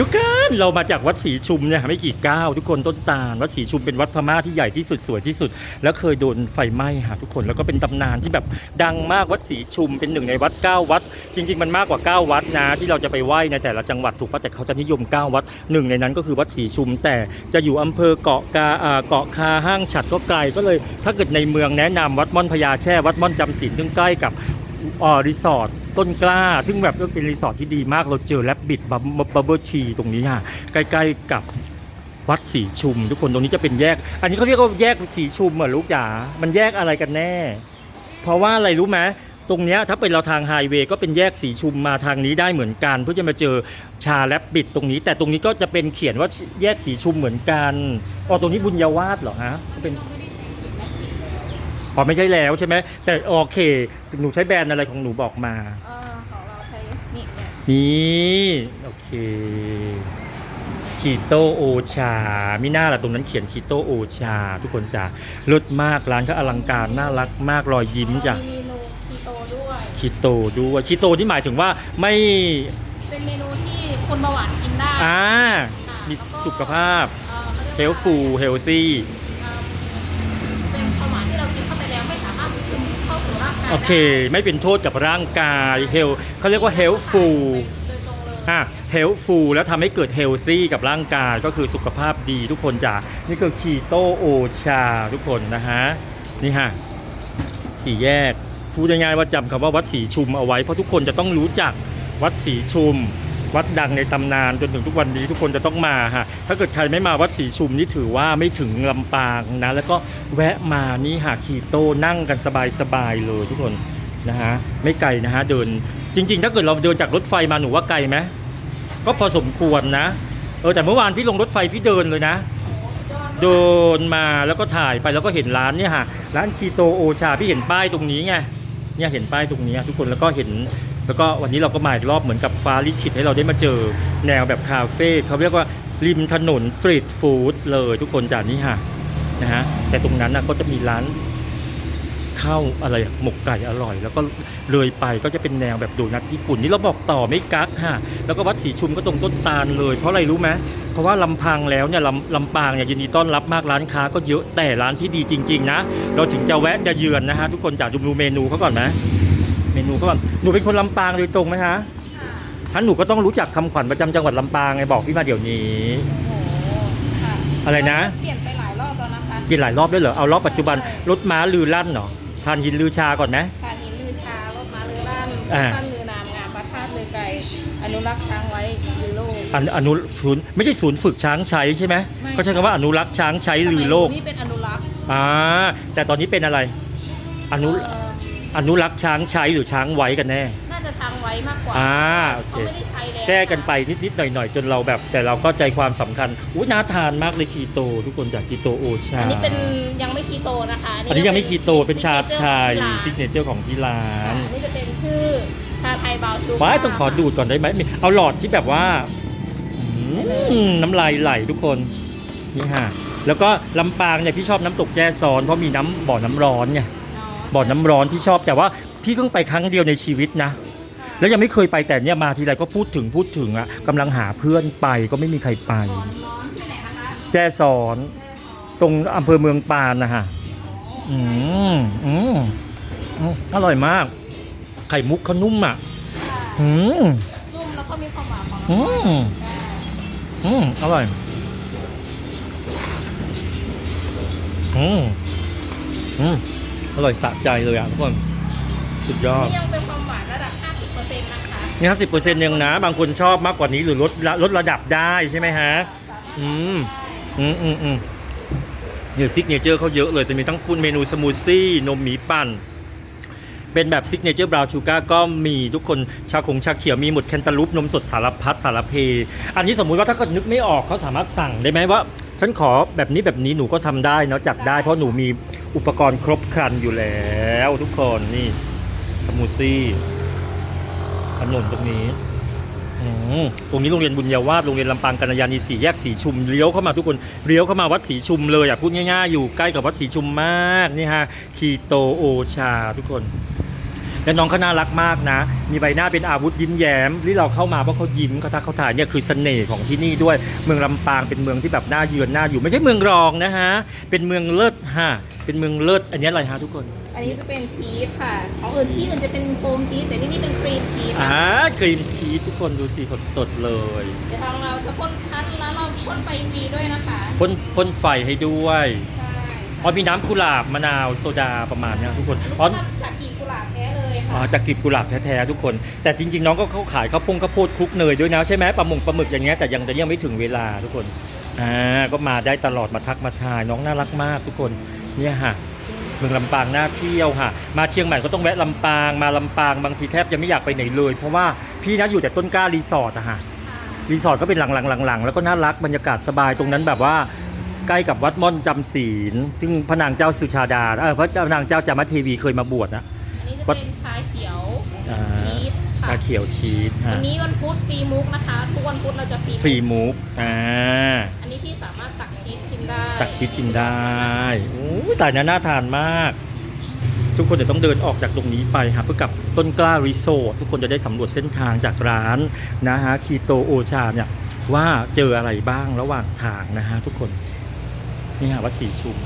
ทุกคนเรามาจากวัดศรีชุมเนี่ยไม่กี่ก้าวทุกคนต้นตาลวัดศรีชุมเป็นวัดพม่าที่ใหญ่ที่สุดสวยที่สุด แล้วเคยโดนไฟไหม้ค่ะทุกคนแล้วก็เป็นตำนานที่แบบดังมากวัดศรีชุมเป็นหนึ่งในวัดเก้าวัด จริง ๆ มันมากกว่า 9 วัดนะ ที่เราจะไปไหว้ในแต่ละจังหวัดถูกปะแต่เขาจะนิยม 9 วัดหนึ่งในนั้นก็คือวัดศรีชุม แต่จะอยู่อำเภอเกาะกาเกาะคาห้างฉัดก็ไกลก็เลย ถ้าเกิดในเมืองแนะนำวัดม่อนพญาแช่วัดม่อนจำศีลซึ่งใกล้กับ รีสอร์ทต้นกล้า ซึ่งแบบก็เป็นรีสอร์ทที่ดีมากเราเจอแลบบิดบับเบิลชีตรงนี้ค่ะใกล้ๆกับวัดสีชุม ทุกคนตรงนี้จะเป็นแยก อันนี้เขาเรียกว่าแยกสีชุมเหรอลูกจ๋ามันแยกอะไรกันแน่ เพราะว่าอะไรรู้ไหมตรงนี้ถ้าเป็นเราทางไฮเวย์ก็เป็นแยกสีชุมมาทางนี้ได้เหมือนกัน เพื่อจะมาเจอชาแลบบิดตรงนี้ แต่ตรงนี้ก็จะเป็นเขียนว่าแยกสีชุมเหมือนกันอ๋อตรงนี้บุญญาวาสเหรอฮะเป็น พอไม่ใช่แล้วใช่ไหมแต่โอเคหนูใช้แบรนด์อะไรของหนูบอกมา เออของเราใช้นี่เนี่ยนี่โอเคคีโตโอชามิน่าล่ะตรงนั้นเขียนคีโตโอชา ทุกคนจ้ะเลิศมากร้านก็อลังการน่ารักมากรอยยิ้มจ้ะมีเมนูคีโตด้วย คีโตด้วยคีโตที่หมายถึงว่าไม่เป็นเมนูที่คนเบาหวานกินได้อ่าค่ะมีแล้วก็สุขภาพ เอ่อขาเฮรียลกว่าฟูเฮลซี่เอ่อ โอเค ไม่เป็นโทษกับร่างกายเฮลเขาเรียกว่าเฮลฟูลยอะเฮลฟูแล้วทำให้เกิดเฮลซี่กับร่างกายก็คือสุขภาพดีทุกคนจ้ะนี่คือคีโตโอชาทุกคนนะฮะนี่ฮะสี่แยกพูดง่ายๆว่าจำคำว่าวัดสีชุมเอาไว้เพราะทุกคนจะต้องรู้จักวัดสีชุม วัดดังในตำนานจนถึงทุกวันนี้ทุกคนจะต้องมาฮะถ้าเกิดใครไม่มาวัดสีชุมนี่ถือว่าไม่ถึงลำปางนะ แล้วก็แวะมานี่หาคีโตนั่งกันสบายๆเลยทุกคนนะฮะไม่ไกลนะฮะเดินจริง ๆ ถ้าเกิดเราเดินจากรถไฟมาหนูว่าไกลไหมก็พอสมควรนะเออแต่เมื่อวานพี่ลงรถไฟพี่เดินเลยนะเดินมาแล้วก็ถ่ายไปแล้วก็เห็นร้านเนี่ยฮะร้านคีโตโอชาพี่เห็นป้ายตรงนี้ไงเนี่ยเห็นป้ายตรงนี้ทุกคนแล้วก็เห็น แล้วก็วันนี้เราก็มาอีกรอบเหมือนกับฟ้าลิขิตให้เราได้มาเจอแนวแบบคาเฟ่เขาเรียกว่าริมถนนสตรีทฟู้ดเลยทุกคนจากนี้ฮะนะฮะแต่ตรงนั้นนะก็จะมีร้านข้าวอะไรหมกไก่อร่อย แล้วก็เลยไปก็จะเป็นแนวแบบโดนัทญี่ปุ่นนี่เราบอกต่อไม่กักฮะแล้วก็วัดศรีชุมก็ตรงต้นตาลเลย เพราะอะไรรู้ไหมเพราะว่าลำพังแล้วเนี่ยลำลำปางเนี่ยยินดีต้อนรับมากร้านค้าก็เยอะแต่ร้านที่ดีจริง ๆ นะ เราถึงจะแวะจะเยือนนะฮะทุกคนจากดูเมนูเขาก่อนไหม เมนูเขาก่อนหนูเป็นคนลำปางโดยตรงไหมฮะค่ะท่านหนูก็ต้องรู้จักคำขวัญประจำจังหวัดลำปางไงบอกพี่มาเดี๋ยวนี้ โอ้โหค่ะอะไรนะ เปลี่ยนไปหลายรอบแล้วนะคะเปลี่ยนหลายรอบด้วยเหรอ เอารอบปัจจุบันใช่รถม้าลือลั่นเหรอทานหินลือชาก่อนไหมทานหินลือชารถม้าลือลั่นอ่าตั้นลือนามงามพระธาตุลือไกรอนุรักษ์ช้างไว้ลือโลก อันอนุศูนย์ไม่ใช่ศูนย์ฝึกช้างใช้ใช่ไหมไม่ เขาใช้คำว่าอนุรักษ์ช้างใช้ลือโลกสมัยนี้เป็นอนุรักษ์อ่าแต่ตอนนี้เป็นอะไร อนุเอ่อ อนุรักษ์ช้างใช้หรือช้างไว้กันแน่ น่าจะช้างไว้มากกว่าอ่าโอเค เขาไม่ได้ใช้แล้วแก้กันไปนิดๆหน่อยๆ จนเราแบบ แต่เราก็ใจความสำคัญอุ้ยน่าทานมากเลยคีโต ทุกคนจากคีโตโอชาอันนี้เป็นยังไม่คีโตนะคะอันนี้ยังไม่คีโตเป็นชาไทยซิกเนเนเจอร์ของที่ร้าอันน นี้จะเป็นชื่อชาไทยบราวน์ชูว้ายต้องขอดูดก่อนได้ไหมมีเอาหลอดที่แบบว่าอืมน้ำลายไหลทุกคนนี่ฮะแล้วก็ลำปางเนี่ยพี่ชอบน้ำตกแจ้ซ้อนเพราะมีน้ำบ่อน้ำร้อนไง บ่อน้ำร้อนพี่ชอบแต่ว่าพี่เพิ่งไปครั้งเดียวในชีวิตนะ แล้วยังไม่เคยไปแต่เนี่ยมาทีไรก็พูดถึงพูดถึงอะกำลังหาเพื่อนไปก็ไม่มีใครไปก่อนร้อนที่ไหนนะคะแจ้สอนตรงอำเภอเมืองปานนะฮะอืมอืมอืมอร่อยมาก ไข่มุกเขานุ่มอะอืมนุ่มแล้วก็มีความหวานของอืน้ำตาลมอืมอร่อยอืมอืม อร่อยสะใจเลยอะทุกคนสุดยอด นี่ยังเป็นความหวานระดับ 50%นะคะนี่ห้าสิบเปอร์เซ็นต์ยังนะ บางคนชอบมากกว่านี้หรือลดลดระดับได้ใช่ไหมฮะ อืม อืมอืมอืมเดี๋ยวซิกเนเจอร์เขาเยอะเลย จะมีทั้งปุนเมนูสมูทซี่นมหมีปั่น เป็นแบบซิกเนเจอร์บราวน์ชูการ์ก็มีทุกคนชาคงชาเขียวมีหมดแคนตาลูป นมสดสารพัดสารเพ อันนี้สมมุติว่าถ้าเกิดนึกไม่ออกเขาสามารถสั่งได้ไหมว่า ฉันขอแบบนี้แบบนี้หนูก็ทำได้เนาะจัดได้เพราะหนูมี อุปกรณ์ครบครันอยู่แล้วทุกคนนี่สมูซี่ถนนตรงนี้อตรงนี้โรงเรียนบุญยาวาสโรงเรียนลำปางกัญญาณีสี่แยกสีชุมเลี้ยวเข้ามาทุกคนเลี้ยวเข้ามาวัดสีชุมเลยอะพูดง่ายๆ อยู่ใกล้กับวัดสีชุมมากนี่ฮะคีโตโอชาทุกคน และน้องเขาน่ารักมากนะ มีใบหน้าเป็นอาวุธยิ้มแย้มที่เราเข้ามาเพราะเขายิ้มเขาทักเขาถ่ายเนี่ยคือเสน่ห์ของที่นี่ด้วย เมืองลำปางเป็นเมืองที่แบบน่าเยือนน่าอยู่ไม่ใช่เมืองรองนะฮะ เป็นเมืองเลิศฮะ เป็นเมืองเลิศอันนี้อะไรฮะทุกคน อันนี้จะเป็นชีสค่ะของอื่นที่อื่นจะเป็นโฟมชีสแต่ที่นี่เป็นครีมชีสอ่าค่ะครีมชีสทุกคนดูสิสดๆเลย เดี๋ยวทางเราจะพ่นทันแล้วเราพ่นไฟฟรีด้วยนะคะพ่นพ่นไฟให้ด้วยใช่อ๋อมีน้ำกุหลาบมะนาวโซดาประมาณเนี้ยทุกคนอ๋อทำจากกีบกุหลาบแท้เลยอ๋อค่ะ จากกลีบกุหลาบแท้ๆทุกคน แต่จริง ๆ น้องก็เขาขายข้าวโพงข้าวโพดคลุกเนยด้วยนะใช่ไหมปลาหมึกปลาหมึกอย่างเงี้ยแต่ยังแต่ยังไม่ถึงเวลาทุกคนอ่าก็มาได้ตลอดมาทักมาทายน้องน่ารักมากทุกคนเนี่ยฮะเมืองลำปางน่าเที่ยวค่ะ มาเชียงใหม่ก็ต้องแวะลำปางมาลำปางบางทีแทบจะไม่อยากไปไหนเลย เพราะว่าพี่นะอยู่แต่ต้นกล้ารีสอร์ทอะฮะรีสอร์ทก็เป็นหลังๆๆๆแล้วก็น่ารักบรรยากาศสบายตรงนั้นแบบว่าใกล้กับวัดม่อนจำศีลซึ่งพระนางเจ้าสุชาดาเออพระนางเจ้าจามเทวีเคยมาบวชนะ นนี้จะวัดเป็นชาเขียวอ่าชีสค่ะชาเขียวชีสวัฮะนนี้วันพุธฟรีมุกนะคะ ทุกวันพุธเราจะฟรีฟรีมูฟอ่าอันนี้พี่สามารถตักชีสชิมได้ตักชีสชิมได้โอ้ยแต่น่าทานมาก ทุกคนจะต้องเดินออกจากตรงนี้ไปฮะเพื่อกับต้นกล้ารีสอร์ททุกคนจะได้สำรวจเส้นทางจากร้านนะฮะคีโตโอชาเนี่ยว่าเจออะไรบ้างระหว่างทางนะฮะทุกคนนี่ฮะวัดสีชุม